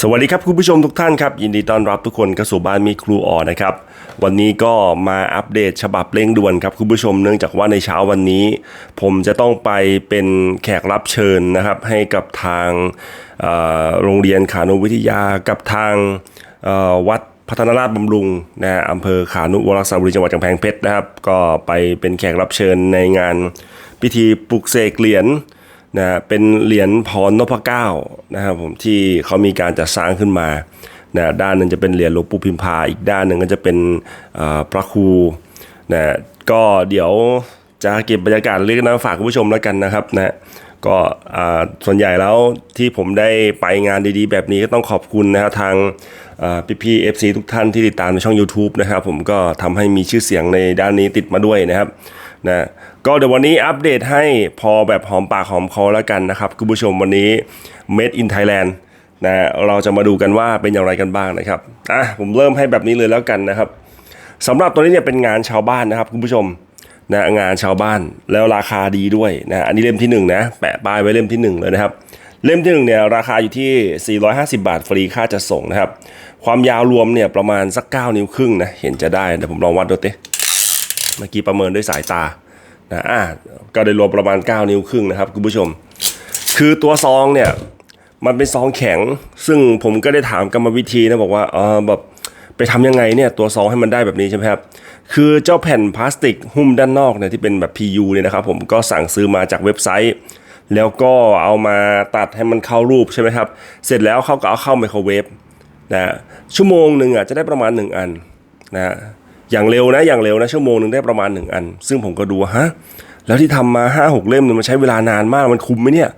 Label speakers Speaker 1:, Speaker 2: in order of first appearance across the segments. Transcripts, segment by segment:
Speaker 1: สวัสดีครับคุณผู้ชมทุกท่านครับ ยินดีต้อนรับทุกคนเข้าสู่บ้านมีครูอ๋อนะครับ วันนี้ก็มาอัปเดตฉบับเร่งด่วนครับคุณผู้ชมเนื่องจากว่าในเช้าวันนี้ ผมจะต้องไปเป็นแขกรับเชิญนะครับ ให้กับทางโรงเรียนขานุวิทยากับทางวัดพัฒนาราชบำรุงนะฮะอำเภอขานุวรสระบุรีจังหวัดกำแพงเพชรนะครับ ก็ไปเป็นแขกรับเชิญในงานพิธีปลุกเสกเหรียญ นะเป็นเหรียญพรนพเก้านะครับผมที่เขามีการจัดสร้างขึ้นมานะด้านหนึงจะเป็นเหรียญหลวงปู่พิมพา อีกด้านหนึ่งก็จะเป็นพระครูนะก็เดี๋ยวจะเก็บบรรยากาศเล็กน้อยฝากคุณผู้ชมแล้วกันนะครับนะก็ส่วนใหญ่แล้วที่ผมได้ไปงานดีๆ แบบนี้ก็ต้องขอบคุณนะครับทางพี่พี่เอฟซีทุกท่านที่ติดตามในช่อง YouTube นะครับผมก็ทำให้มีชื่อเสียงในด้านนี้ติดมาด้วยนะครับนะ ก็เดี๋ยววันนี้อัปเดตให้พอแบบหอมปากหอมคอแล้วกันนะครับคุณผู้ชมวันนี้ Made in Thailand นะเราจะมาดูกันว่าเป็นอย่างไรกันบ้างนะครับอะผมเริ่มให้แบบนี้เลยแล้วกันนะครับสำหรับตัวนี้เนี่ยเป็นงานชาวบ้านนะครับคุณผู้ชมนะงานชาวบ้านแล้วราคาดีด้วยนะอันนี้เล่มที่หนึ่งนะแปะป้ายไว้เล่มที่หนึ่งเลยนะครับ เล่มที่หนึ่งเนี่ยราคาอยู่ที่ 450 บาทฟรีค่าจัดส่งนะครับ ความยาวรวมเนี่ยประมาณสัก 9 นิ้วครึ่งนะเห็นจะได้เดี๋ยวผมลองวัดดูเต้เมื่อกี้ประเมินด้วยสายตา นะอะก็ได้รวมประมาณ 9 นิ้วครึ่งนะครับคุณผู้ชม คือตัวซองเนี่ยมันเป็นซองแข็ง ซึ่งผมก็ได้ถามกรรมวิธีนะบอกว่าเออแบบไปทำยังไงเนี่ยตัวซองให้มันได้แบบนี้ใช่ไหมครับ คือเจ้าแผ่นพลาสติกหุ้มด้านนอกเนี่ยที่เป็นแบบ PU เนี่ยนะครับผมก็สั่งซื้อมาจากเว็บไซต์ แล้วก็เอามาตัดให้มันเข้ารูปใช่ไหมครับ เสร็จแล้วเขาก็เอาเข้าไมโครเวฟนะชั่วโมงหนึ่งอะจะได้ประมาณ 1 อันนะ อย่างเร็วนะอย่างเร็วนะชั่วโมงหนึ่งได้ประมาณ 1 อัน ซึ่งผมก็ดูฮะแล้วที่ทำมา5้าหกเล่มเนี่ยมันใช้เวลานานมากมันคุ้มไหมเนี่ย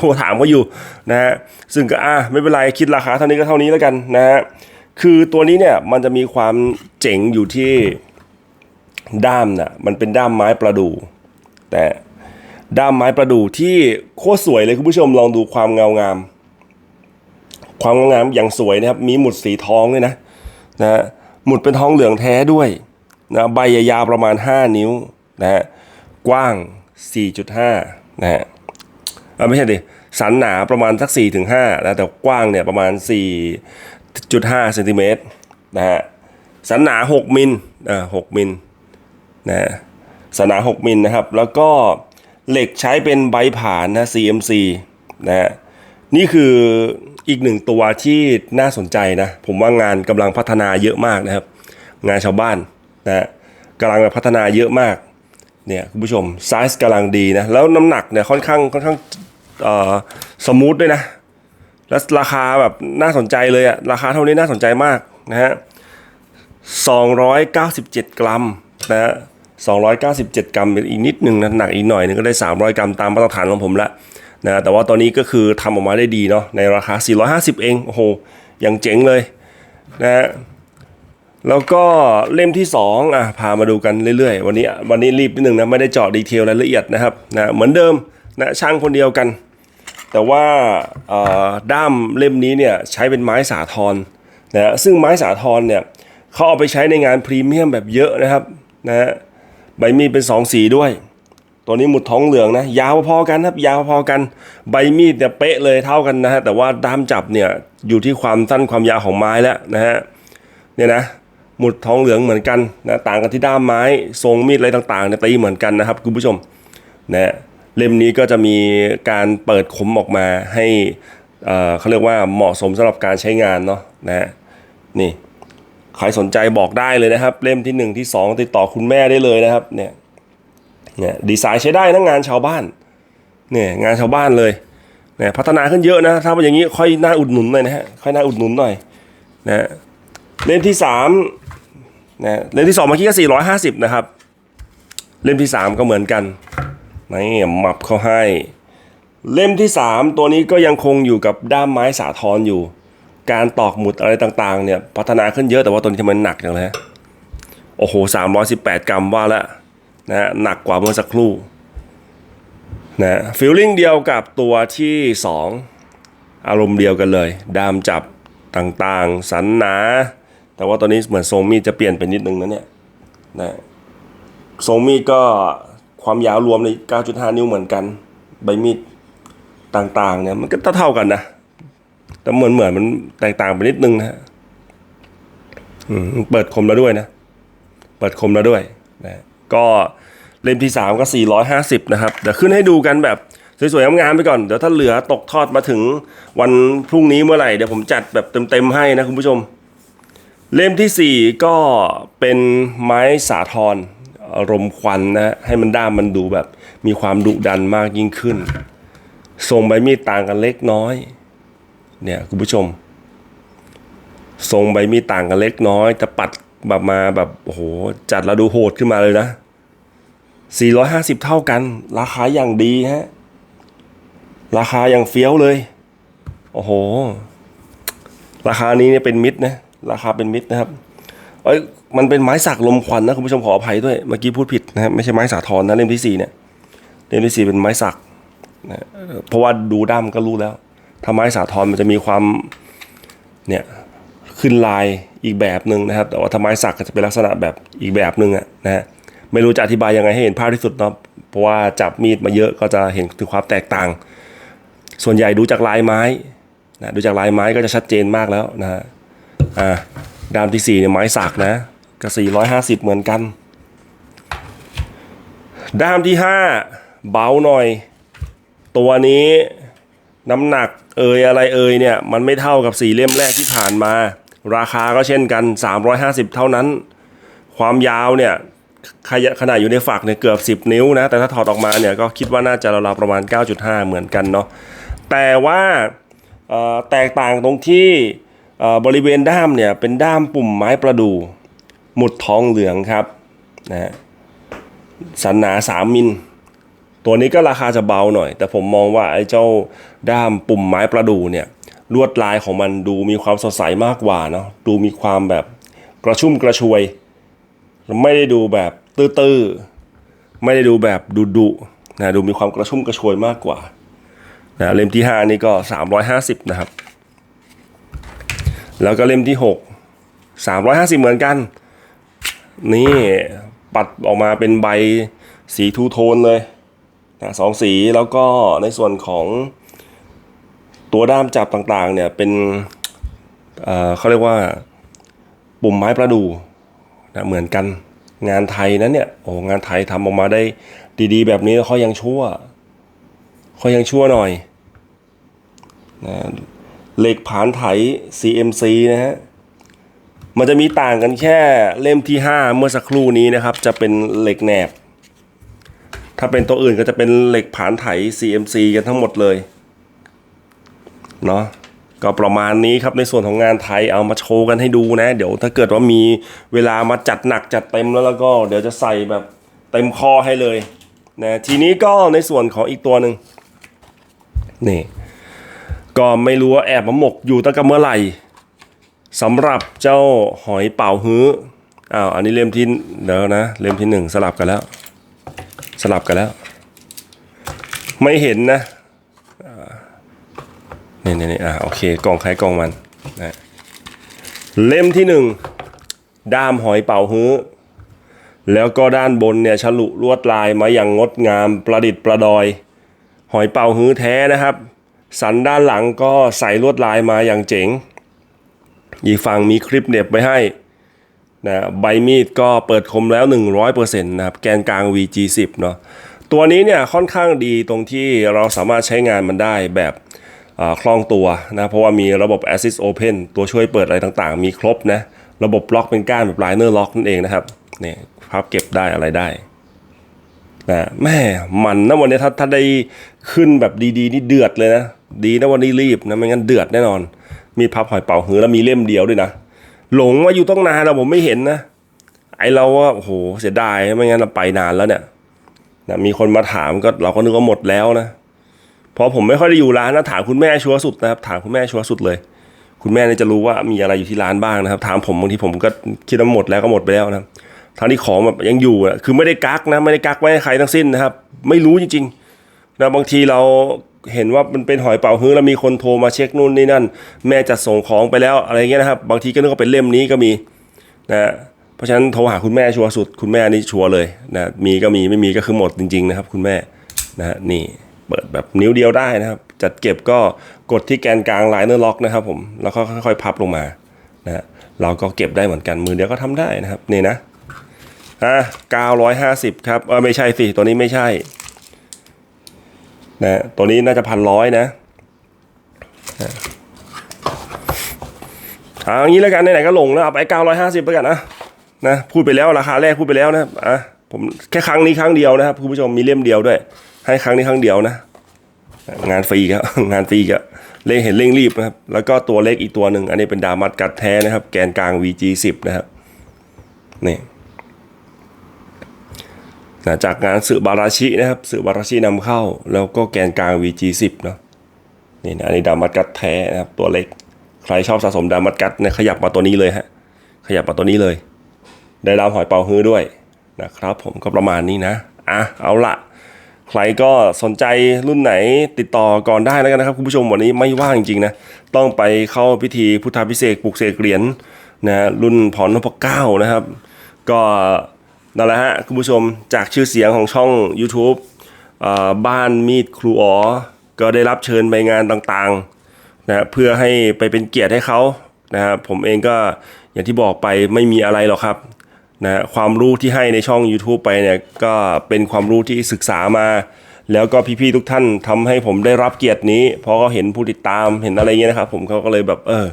Speaker 1: โอ้ถามเขาอยู่นะฮะซึ่งก็อะไม่เป็นไรคิดราคาเท่านี้ก็เท่านี้แล้วกันนะฮะคือตัวนี้เนี่ยมันจะมีความเจ๋งอยู่ที่ด้ามน่ะมันเป็นด้ามไม้ประดู่แต่ด้ามไม้ประดู่ที่โคตรสวยเลยคุณผู้ชมลองดูความเงางาม ความเงางามอย่างสวยนะครับมีหมุดสีทองด้วยนะนะฮะ หมุดเป็นทองเหลืองแท้ด้วยนะใบยาวประมาณ 5 นิ้วนะฮะกว้าง 4.5นะฮะเออไม่ใช่ดิสันหนาประมาณสัก4ถึง5นะแต่กว้างเนี่ยประมาณ 4.5เซนติเมตรนะฮะสันหนา 6 มิลอ่า6มิลนะฮะสันหนา 6 มิลนะครับ แล้วก็เหล็กใช้เป็นใบผ่านนะ CMC นะฮะ นี่คืออีกหนึ่งตัวที่น่าสนใจนะ ผมว่างานกำลังพัฒนาเยอะมากนะครับ งานชาวบ้านนะกำลังพัฒนาเยอะมากเนี่ยคุณผู้ชมไซส์กำลังดีนะ แล้วน้ำหนักเนี่ยค่อนข้างค่อนข้างสมูทด้วยนะ แล้วราคาแบบน่าสนใจเลยอะราคาเท่านี้น่าสนใจมากนะฮะ297 กรัมนะฮะ297 กรัมอีกนิดหนึ่งนะหนักอีกหน่อยนึงก็ได้ 300 กรัมตามมาตรฐานของผมละ นะแต่ว่าตอนนี้ก็คือทำออกมาได้ดีเนาะในราคา 450 เองโอ้โหยังเจ๋งเลยนะฮะแล้วก็เล่มที่ 2อะพามาดูกันเรื่อยๆ วันนี้วันนี้รีบนิดนึงนะไม่ได้เจาะดีเทลรายละเอียดนะครับนะเหมือนเดิมนะช่างคนเดียวกัน แต่ว่าด้ามเล่มนี้เนี่ยใช้เป็นไม้สาทรนะฮะซึ่งไม้สาทรเนี่ยเขาเอาไปใช้ในงานพรีเมียมแบบเยอะนะครับนะฮะใบมีดเป็นสองสีด้วย ตัวนี้หมุดท้องเหลืองนะ ยาวพอกันครับ ยาวพอกัน ใบมีดเนี่ยเป๊ะเลยเท่ากันนะฮะ แต่ว่าด้ามจับเนี่ยอยู่ที่ความสั้นความยาวของไม้แล้วนะฮะ เนี่ยนะหมุดท้องเหลืองเหมือนกันนะต่างกันที่ด้ามไม้ทรงมีดอะไรต่างๆเนี่ยตีเหมือนกันนะครับคุณผู้ชมนะเล่มนี้ก็จะมีการเปิดคมออกมาให้เอ่อเขาเรียกว่าเหมาะสมสำหรับการใช้งานเนาะนะฮะนี่ใครสนใจบอกได้เลยนะครับ เล่มที่ 1 ที่ 2 ติดต่อคุณแม่ได้เลยนะครับเนี่ย เนี่ยดีไซน์ใช้ได้นะงานชาวบ้านเนี่ยงานชาวบ้านเลยเนี่ยพัฒนาขึ้นเยอะนะถ้าเป็นอย่างนี้ค่อยน่าอุดหนุนหน่อยนะฮะค่อยน่าอุดหนุนหน่อยนะเล่มที่3นะเล่มที่2เมื่อกี้ก็450นะครับ เล่มที่3ก็เหมือนกันนี่หมับเขาให้ เล่มที่3ตัวนี้ก็ยังคงอยู่กับด้ามไม้สาทรอยู่ การตอกหมุดอะไรต่างๆเนี่ยพัฒนาขึ้นเยอะแต่ว่าตัวนี้ทำไมหนักจังเลยโอ้โห318กรัมว่าแล้ว นะฮะหนักกว่าเมื่อสักครู่นะฟิลลิ่งเดียวกับตัวที่ 2 อารมณ์เดียวกันเลย ดามจับต่างๆ สันหนา แต่ว่าตอนนี้เหมือนทรงมีดจะเปลี่ยนไปนิดนึงนะเนี่ยนะทรงมีดก็ความยาวรวมใน 9.5 นิ้วเหมือนกัน ใบมีดต่างๆเนี่ยมันก็เท่าๆกันนะ แต่เหมือนเหมือนมันแตกต่างไปนิดนึงนะฮะอืมเปิดคมแล้วด้วยนะ เปิดคมแล้วด้วยนะ ก็เล่มที่ 3 ก็ 450 นะครับ เดี๋ยวขึ้นให้ดูกันแบบสวยๆงามๆไปก่อน เดี๋ยวถ้าเหลือตกทอดมาถึงวันพรุ่งนี้เมื่อไหร่ เดี๋ยวผมจัดแบบเต็มๆให้นะคุณผู้ชม เล่มทีสี่4 ก็เป็นไม้สาทรรมควันนะให้มันด้ามมันดูแบบมีความดุดันมากยิ่งขึ้น ทรงใบมีดต่างกันเล็กน้อย เนี่ยคุณผู้ชม ทรงใบมีดต่างกันเล็กน้อยแต่ปัด แบบมาแบบโอ้โหจัดแล้วดูโหดขึ้นมาเลยนะ 450 เท่ากัน ราคาอย่างดีฮะ ราคาอย่างเฟี้ยวเลย โอ้โห ราคานี้เนี่ยเป็นมิตรนะ ราคาเป็นมิตรนะครับเอ้ยมันเป็นไม้สักลมควันนะคุณผู้ชมขออภัยด้วย เมื่อกี้พูดผิดนะครับไม่ใช่ไม้สาทรนะเล่มที่สี่เนี่ยเล่มที่สี่เป็นไม้สักนะเพราะว่าดูด้ามก็รู้แล้วถ้าไม้สาทรมันจะมีความเนี่ย ขึ้นลายอีกแบบหนึ่งนะครับ แต่ว่าถ้าไมสักก็จะเป็นลักษณะแบบอีกแบบหนึ่งอะนะฮะไม่รู้จะอธิบายยังไงให้เห็นภาพที่สุดเนาะเพราะว่าจับมีดมาเยอะก็จะเห็นถึงความแตกต่าง ส่วนใหญ่ดูจากลายไม้นะดูจากลายไม้ก็จะชัดเจนมากแล้วนะฮะอ่าดามที่สี่เนี่ยไม้สักนะก็สี่ร้อยห้าสิบเหมือนกัน ด้ามที่ห้าเบาหน่อย ตัวนี้น้ำหนักเอยอะไรเอยเนี่ย มันไม่เท่ากับสี่เล่มแรกที่ผ่านมา ราคาก็เช่นกัน 350 เท่านั้น ความยาวเนี่ยขขนาดอยู่ในฝักเนี่ยเกือบ 10 นิ้วนะ แต่ถ้าถอดออกมาเนี่ยก็คิดว่าน่าจะราวๆประมาณ 9.5 เหมือนกันเนาะแต่ว่าแตกต่างตรงที่บริเวณด้ามเนี่ยเป็นด้ามปุ่มไม้ประดู่หมุดทองเหลืองครับนะฮะสันหนา 3 มิล ตัวนี้ก็ราคาจะเบาหน่อย แต่ผมมองว่าไอ้เจ้าด้ามปุ่มไม้ประดู่เนี่ย ลวดลายของมันดูมีความสดใสมากกว่าเนาะดูมีความแบบกระชุ่มกระชวย ไม่ได้ดูแบบตื้อๆไม่ได้ดูแบบดุดุๆนะดูมีความกระชุ่มกระชวยมากกว่านะเล่มที่ 5 นี่ก็ 350 นะครับ แล้วก็เล่มที่ 6 350 เหมือนกัน นี่ปัดออกมาเป็นใบสีทูโทนเลยนะสองสีแล้วก็ในส่วนของ ตัวด้ามจับต่างๆเนี่ยเป็นเเขาเรียกว่าปุ่มไม้ประดู่นะเหมือนกันงานไทยนะเนี่ยโอ้งานไทยทำออกมาได้ดีๆ แบบนี้เขายังชั่วเขายังชั่วหน่อยนะเหล็กผานไถ CMC นะฮะมันจะมีต่างกันแค่เล่มที่ 5 เมื่อสักครู่นี้นะครับ จะเป็นเหล็กแหนบ ถ้าเป็นตัวอื่นก็จะเป็นเหล็กผานไถ CMC กันทั้งหมดเลย เนาะก็ประมาณนี้ครับในส่วนของงานไทยเอามาโชว์กันให้ดูนะ เดี๋ยวถ้าเกิดว่ามีเวลามาจัดหนักจัดเต็มแล้วแล้วก็เดี๋ยวจะใส่แบบเต็มคอให้เลยนะทีนี้ก็ในส่วนของอีกตัวหนึ่งนี่ก็ไม่รู้ว่าแอบมาหมกอยู่ตั้งแต่เมื่อไหร่สำหรับเจ้าหอยเป่าฮื้ออ้าวอันนี้เล่มที่เดี๋ยวนะเล่มที่หนึ่งสลับกันแล้ว สลับกันแล้ว ไม่เห็นนะ นี่นี่นี่อ่าโอเคกล่องใครกล่องมันนะเล่มที่หนึ่งด้ามหอยเป่าฮื้อ แล้วก็ด้านบนเนี่ยฉลุลวดลายมาอย่างงดงามประดิษฐ์ประดอย หอยเป่าฮื้อแท้นะครับ สันด้านหลังก็ใส่ลวดลายมาอย่างเจ๋ง อีกฝั่งมีคลิปเน็บไว้ให้นะใบมีดก็เปิดคมแล้ว 100%นะครับแกนกลาง VG10 เนาะตัวนี้เนี่ยค่อนข้างดีตรงที่เราสามารถใช้งานมันได้แบบ คล่องตัวนะเพราะว่ามีระบบ Assist Open ตัวช่วยเปิดอะไรต่างๆ มีครบนะระบบล็อกเป็นก้านแบบ Liner Lock นั่นเองนะครับเนี่ยพับเก็บได้อะไรได้นะแม่มันนะวันนี้ถ้าถ้าได้ขึ้นแบบดีๆนี่เดือดเลยนะ ดีนะวันนี้รีบนะไม่งั้นเดือดแน่นอน มีพับหอยเป่าหือแล้วมีเล่มเดียวด้วยนะ หลงว่าอยู่ต้องนานแล้วผมไม่เห็นนะ ไอเราว่าโอ้โหเสียดายไม่งั้นเราไปนานแล้วเนี่ยนะมีคนมาถามก็เราก็นึกว่าหมดแล้วนะ พราะผมไม่ค่อยได้อยู่ร้านนะถามคุณแม่ชัวร์สุดนะครับถามคุณแม่ชัวร์สุดเลย คุณแม่เนี่ยจะรู้ว่ามีอะไรอยู่ที่ร้านบ้างนะครับ ถามผมบางทีผมก็คิดว่าหมดแล้วก็หมดไปแล้วนะทางที่ของแบบยังอยู่อะคือไม่ได้กักนะไม่ได้กักไว้ให้ใครทั้งสิ้นนะครับ ไม่รู้จริงๆนะบางทีเราเห็นว่ามันเป็นหอยเป่าฮื้อแล้วมีคนโทรมาเช็คนู่นนี่นั่น แม่จัดส่งของไปแล้วอะไรเงี้ยนะครับ บางทีก็นึกว่าเป็นเล่มนี้ก็มีนะเพราะฉะนั้นโทรหาคุณแม่ชัวร์สุด คุณแม่นี่ชัวร์เลยนะมีก็มีไม่มีก็คือหมดจริง ๆ นะครับ คุณแม่นะนี่ เปิดแบบนิ้วเดียวได้นะครับ จัดเก็บก็กดที่แกนกลางไลเนอร์ล็อกนะครับผมแล้วก็ค่อยๆพับลงมานะฮะเราก็เก็บได้เหมือนกันมือเดียวก็ทำได้นะครับนี่นะอะ950 ครับเออไม่ใช่สิตัวนี้ไม่ใช่นะตัวนี้น่าจะพันร้อยนะเอางี้แล้วกันไหนๆก็ลงแล้วเอาไป950แล้วกันนะนะพูดไปแล้วราคาแรกพูดไปแล้วนะอะ ผมแค่ครั้งนี้ครั้งเดียวนะครับคุณผู้ชมมีเล่มเดียวด้วย ให้ครั้งนี้ครั้งเดียวนะ งานฟรีครับงานฟรีครับเร่งเห็นเร่งรีบนะครับ แล้วก็ตัวเล็กอีกตัวหนึ่งอันนี้เป็นดามัดกัดแท้นะครับ แกนกลาง VG10 นะครับนี่นจากงานสื่อบาราชินะครับสื่อบาราชินำเข้า แล้วก็แกนกลาง VG10 เนาะนี่นะอันนี้ดามัดกัดแท้นะครับตัวเล็ก ใครชอบสะสมดามัดกัดเนี่ยขยับมาตัวนี้เลยฮะขยับมาตัวนี้เลย ได้ดาวหอยเป่าฮื้อด้วย นะครับผมก็ประมาณนี้นะอะเอาละใครก็สนใจรุ่นไหนติดต่อก่อนได้แล้วกันนะครับคุณผู้ชมวันนี้ไม่ว่างจริงๆนะต้องไปเข้าพิธีพุทธาพิเศษปลุกเสกเหรียญนะรุ่นพรนพเก้านะครับ ก็นั่นแหละฮะคุณผู้ชมจากชื่อเสียงของช่อง YouTube อบ้านมีดครูอ๋อก็ได้รับเชิญไปงานต่างๆนะเพื่อให้ไปเป็นเกียรติให้เขานะครับผมเองก็อย่างที่บอกไปไม่มีอะไรหรอกครับ นะความรู้ที่ให้ในช่อง YouTube ไปเนี่ยก็เป็นความรู้ที่ศึกษามา แล้วก็พี่ๆทุกท่านทำให้ผมได้รับเกียรตินี้ เพราะเขาเห็นผู้ติดตามเห็นอะไรเงี้ยนะครับผมเขาก็เลยแบบเออ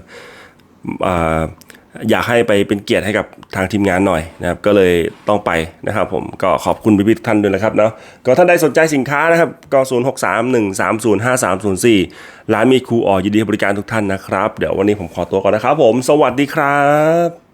Speaker 1: อยากให้ไปเป็นเกียรติให้กับทางทีมงานหน่อยนะครับก็เลยต้องไปนะครับผมก็ขอบคุณพี่ๆทุกท่านด้วยนะครับเนาะก็ท่านใดสนใจสินค้านะครับก็ 0 6 3 1 3 0 5 3 0 4 ร้านมีครูออยินดีบริการทุกท่านนะครับ เดี๋ยววันนี้ผมขอตัวก่อนนะครับผม สวัสดีครับ